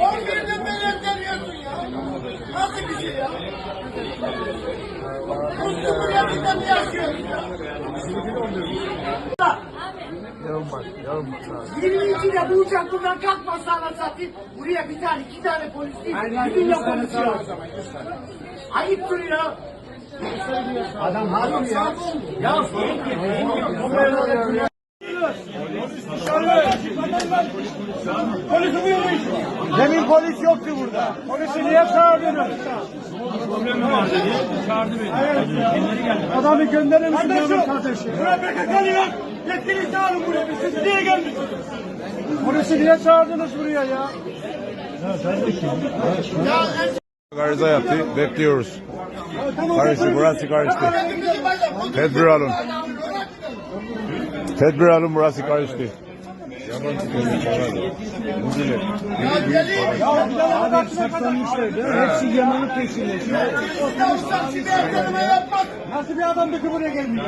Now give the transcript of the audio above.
On günde melekler yiyorsun ya. Nasıl bir şey ya? Bu cumhuriyetimde mi yaşıyorsun ya? Yorulmaz, yorulmaz. 22'de bu uçak buradan kalkmazsa ana satayım. Buraya bir tane iki tane polis değil. Bizimle konuşuyor. Ayıptır ya. Adam hakim ya. Ya Demin polis yoktu burada. Polisi niye çağırdınız? Adamı gönderir misin memur kardeşim? Buraya PKK'lı yok. Yetkili çağırın buraya. Siz niye geldiniz? Polisi niye çağırdınız buraya ya? Garıza yaptı. Bekliyoruz. Karıştı. Burası karıştı. Tedbir alın. Tedbir alın. Burası karıştı. Adam saklanmışlar ya. Hepsi yemeğin peşinde. Nasıl bir adamdı ki buraya gelmiyor?